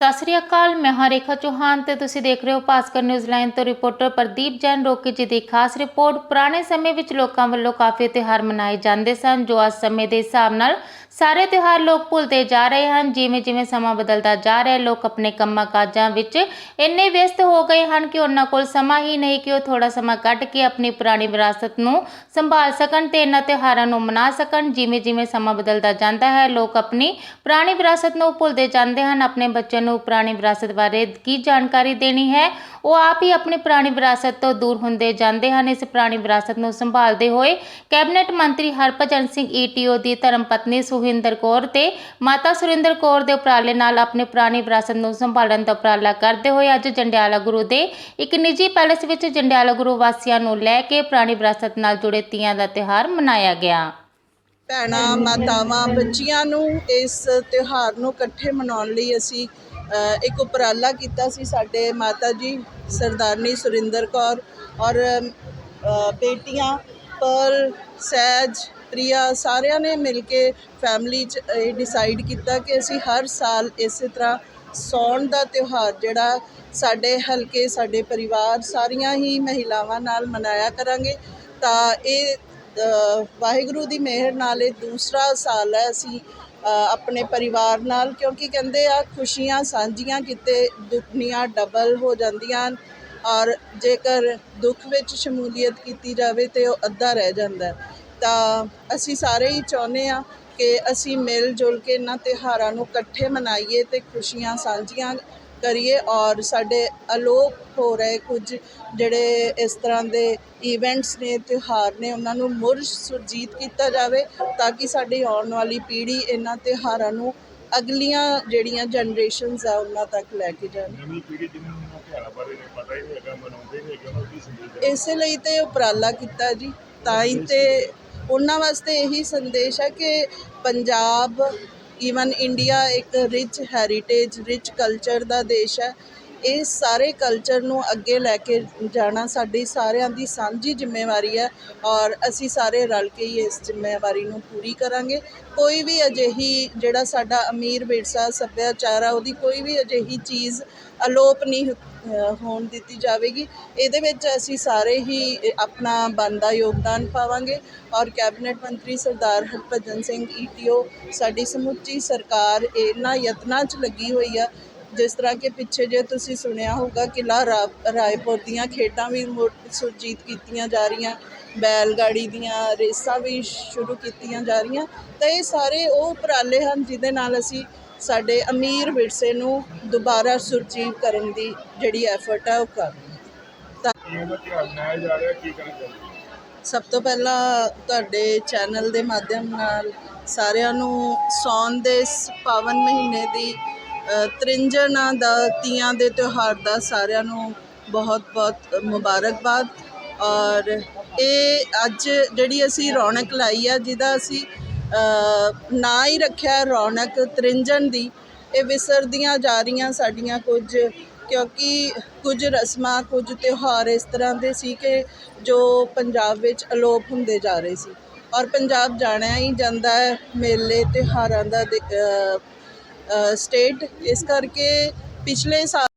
ਸਤਿ ਸ੍ਰੀ ਅਕਾਲ, ਮੈਂ ਹਾਂ ਰੇਖਾ ਚੌਹਾਨ ਤੇ ਤੁਸੀਂ ਦੇਖ ਰਹੇ ਹੋ ਭਾਸਕਰ ਨਿਊਜ਼ ਲਾਈਨ ਤੋਂ ਰਿਪੋਰਟਰ ਪ੍ਰਦੀਪ ਜੈਨ ਰੋਕੀ ਜੀ ਦੀ ਖਾਸ ਰਿਪੋਰਟ ਪੁਰਾਣੇ ਸਮੇਂ ਵਿੱਚ ਲੋਕਾਂ ਵੱਲੋਂ ਕਾਫੀ ਤਿਉਹਾਰ ਮਨਾਏ ਜਾਂਦੇ ਸਨ, ਜੋ ਅੱਜ ਸਮੇਂ ਦੇ ਹਿਸਾਬ ਨਾਲ ਸਾਰੇ ਤਿਉਹਾਰ ਲੋਕ ਭੁੱਲਦੇ ਜਾ ਰਹੇ ਹਨ। ਜਿਵੇਂ ਜਿਵੇਂ ਸਮਾਂ ਬਦਲਦਾ ਜਾ ਰਿਹਾ ਹੈ ਲੋਕ ਆਪਣੇ ਕੰਮਾਂ ਕਾਜਾਂ ਵਿੱਚ ਇੰਨੇ ਵਿਅਸਤ ਹੋ ਗਏ ਹਨ ਕਿ ਉਹਨਾਂ ਕੋਲ ਸਮਾਂ ਹੀ ਨਹੀਂ ਕਿ ਉਹ ਥੋੜਾ ਸਮਾਂ ਕੱਢ ਕੇ ਆਪਣੀ ਪੁਰਾਣੀ ਵਿਰਾਸਤ ਨੂੰ ਸੰਭਾਲ ਸਕਣ ਤੇ ਇਹਨਾਂ ਤਿਉਹਾਰਾਂ ਨੂੰ ਮਨਾ ਸਕਣ। ਜਿਵੇਂ ਜਿਵੇਂ ਸਮਾਂ ਬਦਲਦਾ ਜਾਂਦਾ ਹੈ, ਲੋਕ ਆਪਣੀ ਪੁਰਾਣੀ ਵਿਰਾਸਤ ਨੂੰ ਭੁੱਲਦੇ ਜਾਂਦੇ ਹਨ, ਆਪਣੇ ਬੱਚਿਆਂ ਨੂੰ ਪੁਰਾਣੀ ਵਿਰਾਸਤ ਬਾਰੇ ਕੀ ਜਾਣਕਾਰੀ ਦੇਣੀ ਹੈ? ਉਹ ਆਪ ਹੀ ਆਪਣੀ ਪੁਰਾਣੀ ਵਿਰਾਸਤ ਤੋਂ ਦੂਰ ਹੁੰਦੇ ਜਾਂਦੇ ਹਨ। ਇਸ ਪੁਰਾਣੀ ਵਿਰਾਸਤ ਨੂੰ ਸੰਭਾਲਦੇ ਹੋਏ ਕੈਬਨਿਟ ਮੰਤਰੀ ਹਰਭਜਨ ਸਿੰਘ ਈਟੀਓ ਦੀ ਧਰਮ ਪਤਨੀ ਸੁਹਿੰਦਰ ਕੌਰ ਤੇ ਮਾਤਾ ਸੁਰਿੰਦਰ ਕੌਰ ਦੇ ਉਪਰਾਲੇ ਨਾਲ ਆਪਣੀ ਪੁਰਾਣੀ ਵਿਰਾਸਤ ਨੂੰ ਸੰਭਾਲਣ ਦਾ ਉਪਰਾਲਾ ਕਰਦੇ ਹੋਏ ਅੱਜ ਜੰਡਿਆਲਾ ਗੁਰੂ ਦੇ ਇੱਕ ਨਿੱਜੀ ਪੈਲੇਸ ਵਿੱਚ ਜੰਡਿਆਲਾ ਗੁਰੂ ਵਾਸੀਆਂ ਨੂੰ ਲੈ ਕੇ ਪੁਰਾਣੀ ਵਿਰਾਸਤ ਨਾਲ ਜੁੜੇ ਤੀਆਂ ਦਾ ਤਿਉਹਾਰ ਮਨਾਇਆ ਗਿਆ। ਭੈਣਾਂ, ਮਾਤਾਵਾਂ, ਬੱਚੀਆਂ ਨੂੰ ਇਸ ਤਿਉਹਾਰ ਨੂੰ ਇਕੱਠੇ ਮਨਾਉਣ ਲਈ ਅਸੀਂ ਇੱਕ ਉਪਰਾਲਾ ਕੀਤਾ ਸੀ ਸਾਡੇ ਮਾਤਾ ਜੀ, ਸਰਦਾਰਨੀ ਸੁਰਿੰਦਰ ਕੌਰ ਔਰ ਬੇਟੀਆਂ ਪਰ ਸਹਿਜ, ਪ੍ਰਿਆ, ਸਾਰਿਆਂ ਨੇ ਮਿਲ ਕੇ ਫੈਮਿਲੀ 'ਚ, ਇਹ ਡਿਸਾਈਡ ਕੀਤਾ ਕਿ ਅਸੀਂ ਹਰ ਸਾਲ ਇਸੇ ਤਰ੍ਹਾਂ ਸੌਣ ਦਾ ਤਿਉਹਾਰ ਜਿਹੜਾ ਸਾਡੇ ਹਲਕੇ, ਸਾਡੇ ਪਰਿਵਾਰ ਸਾਰੀਆਂ ਹੀ ਮਹਿਲਾਵਾਂ ਨਾਲ ਮਨਾਇਆ ਕਰਾਂਗੇ। ਤਾਂ ਇਹ ਵਾਹਿਗੁਰੂ ਦੀ ਮਿਹਰ ਨਾਲ ਇਹ ਦੂਸਰਾ ਸਾਲ ਹੈ ਅਸੀਂ ਆਪਣੇ ਪਰਿਵਾਰ ਨਾਲ, ਕਿਉਂਕਿ ਕਹਿੰਦੇ ਆ, ਖੁਸ਼ੀਆਂ ਸਾਂਝੀਆਂ ਕਿਤੇ ਦੁੱਖਨੀਆਂ ਡਬਲ ਹੋ ਜਾਂਦੀਆਂ ਹਨ ਔਰ ਜੇਕਰ ਦੁੱਖ ਵਿੱਚ ਸ਼ਮੂਲੀਅਤ ਕੀਤੀ ਜਾਵੇ ਤੇ ਉਹ ਅੱਧਾ ਰਹਿ ਜਾਂਦਾ ਤਾਂ ਅਸੀਂ ਸਾਰੇ ਹੀ ਚਾਹੁੰਦੇ ਆ ਕਿ ਅਸੀਂ ਮਿਲ ਜੁਲ ਕੇ ਇਹਨਾਂ ਤਿਉਹਾਰਾਂ ਨੂੰ ਇਕੱਠੇ ਮਨਾਈਏ ਤੇ ਖੁਸ਼ੀਆਂ ਸਾਂਝੀਆਂ ਕਰੀਏ ਔਰ ਸਾਡੇ ਅਲੋਪ ਹੋ ਰਹੇ ਕੁਝ ਜਿਹੜੇ ਇਸ ਤਰ੍ਹਾਂ ਦੇ ਇਵੈਂਟਸ ਨੇ ਤਿਉਹਾਰ ਨੇ ਉਹਨਾਂ ਨੂੰ ਮੁੜ ਸੁਰਜੀਤ ਕੀਤਾ ਜਾਵੇ ਤਾਂ ਕਿ ਸਾਡੀ ਆਉਣ ਵਾਲੀ ਪੀੜ੍ਹੀ ਇਹਨਾਂ ਤਿਉਹਾਰਾਂ ਨੂੰ ਅਗਲੀਆਂ ਜਿਹੜੀਆਂ ਜਨਰੇਸ਼ਨਸ ਆ ਉਹਨਾਂ ਤੱਕ ਲੈ ਕੇ ਜਾਣ ਨਵੀਂ ਪੀੜ੍ਹੀ ਜਿਹਨੂੰ ਇਹਨਾਂ ਤਿਉਹਾਰਾਂ ਬਾਰੇ ਨਹੀਂ ਪਤਾ ਹੀ ਨਹੀਂ ਹੈਗਾ ਮਨਾਉਂਦੇ ਨਹੀਂ ਹੈਗੇ ਉਹਨਾਂ ਨੂੰ ਕੀ ਸੰਦੇਸ਼ ਦੇਣਾ? ਇਸੇ ਲਈ ਤੇ ਉਪਰਾਲਾ ਕੀਤਾ ਜੀ ਤਾਂ ਹੀ ਤੇ ਉਹਨਾਂ ਵਾਸਤੇ ਇਹੀ ਸੰਦੇਸ਼ ਹੈ ਕਿ ਪੰਜਾਬ ਈਵਨ ਇੰਡੀਆ ਇੱਕ ਰਿਚ ਹੈਰੀਟੇਜ ਰਿਚ ਕਲਚਰ ਦਾ ਦੇਸ਼ ਹੈ। ਇਹ ਸਾਰੇ ਕਲਚਰ ਨੂੰ ਅੱਗੇ ਲੈ ਕੇ ਜਾਣਾ ਸਾਡੀ ਸਾਰਿਆਂ ਦੀ ਸਾਂਝੀ ਜ਼ਿੰਮੇਵਾਰੀ ਹੈ ਔਰ ਅਸੀਂ ਸਾਰੇ ਰਲ ਕੇ ਹੀ ਇਸ ਜ਼ਿੰਮੇਵਾਰੀ ਨੂੰ ਪੂਰੀ ਕਰਾਂਗੇ। ਕੋਈ ਵੀ ਅਜਿਹੀ ਜਿਹੜਾ ਸਾਡਾ ਅਮੀਰ ਵਿਰਸਾ ਸੱਭਿਆਚਾਰ ਆ, ਉਹਦੀ ਕੋਈ ਵੀ ਅਜਿਹੀ ਚੀਜ਼ ਅਲੋਪ ਨਹੀਂ ਹੋਣ ਦਿੱਤੀ ਜਾਵੇਗੀ। ਇਹਦੇ ਵਿੱਚ ਅਸੀਂ ਸਾਰੇ ਹੀ ਆਪਣਾ ਬਣਦਾ ਯੋਗਦਾਨ ਪਾਵਾਂਗੇ ਔਰ ਕੈਬਨਿਟ ਮੰਤਰੀ ਸਰਦਾਰ ਹਰਭਜਨ ਸਿੰਘ ਈਟੀਓ ਸਾਡੀ ਸਮੁੱਚੀ ਸਰਕਾਰ ਇਹਨਾਂ ਯਤਨਾਂ 'ਚ ਲੱਗੀ ਹੋਈ ਆ ਜਿਸ ਤਰ੍ਹਾਂ ਕਿ ਪਿੱਛੇ ਜੇ ਤੁਸੀਂ ਸੁਣਿਆ ਹੋਊਗਾ ਕਿਲਾ ਰਾਏਪੁਰ ਦੀਆਂ ਖੇਡਾਂ ਵੀ ਸੁਰਜੀਤ ਕੀਤੀਆਂ ਜਾ ਰਹੀਆਂ ਬੈਲ ਗਾੜੀ ਦੀਆਂ ਰੇਸਾਂ ਵੀ ਸ਼ੁਰੂ ਕੀਤੀਆਂ ਜਾ ਰਹੀਆਂ ਤਾਂ ਇਹ ਸਾਰੇ ਉਹ ਉਪਰਾਲੇ ਹਨ ਜਿਹਦੇ ਨਾਲ ਅਸੀਂ ਸਾਡੇ ਅਮੀਰ ਵਿਰਸੇ ਨੂੰ ਦੁਬਾਰਾ ਸੁਰਜੀਤ ਕਰਨ ਦੀ ਜਿਹੜੀ ਐਫਰਟ ਹੈ ਉਹ ਕਰ ਰਹੇ ਹਾਂ? ਸਭ ਤੋਂ ਪਹਿਲਾਂ ਤੁਹਾਡੇ ਚੈਨਲ ਦੇ ਮਾਧਿਅਮ ਨਾਲ ਸਾਰਿਆਂ ਨੂੰ ਸੌਣ ਦੇ ਪਾਵਨ ਮਹੀਨੇ ਦੀ ਅ, ਦਾ ਤੀਆਂ ਦੇ ਤਿਉਹਾਰ ਦਾ ਸਾਰਿਆਂ ਨੂੰ ਬਹੁਤ ਬਹੁਤ ਮੁਬਾਰਕਬਾਦ। ਔਰ ਇਹ ਅੱਜ ਜਿਹੜੀ ਅਸੀਂ ਰੌਣਕ ਲਾਈ ਆ ਜਿਹਦਾ ਅਸੀਂ ਅ, ਨਾਂ ਹੀ ਰੱਖਿਆ ਰੌਣਕ ਤ੍ਰਿੰਜਣ ਦੀ ਇਹ ਵਿਸਰਦੀਆਂ ਜਾ ਰਹੀਆਂ ਸਾਡੀਆਂ ਕੁਝ ਕਿਉਂਕਿ ਕੁਝ ਰਸਮਾਂ ਕੁਝ ਤਿਉਹਾਰ ਇਸ ਤਰ੍ਹਾਂ ਦੇ ਸੀ ਕਿ ਜੋ ਪੰਜਾਬ ਵਿੱਚ ਅਲੋਪ ਹੁੰਦੇ ਜਾ ਰਹੇ ਸੀ। ਔਰ ਪੰਜਾਬ ਜਾਣਿਆ ਹੀ ਜਾਂਦਾ ਹੈ ਮੇਲੇ ਤਿਉਹਾਰਾਂ ਦਾ ਦੇ- ਸਟੇਟ ਇਸ ਕਰਕੇ ਪਿਛਲੇ ਸਾਲ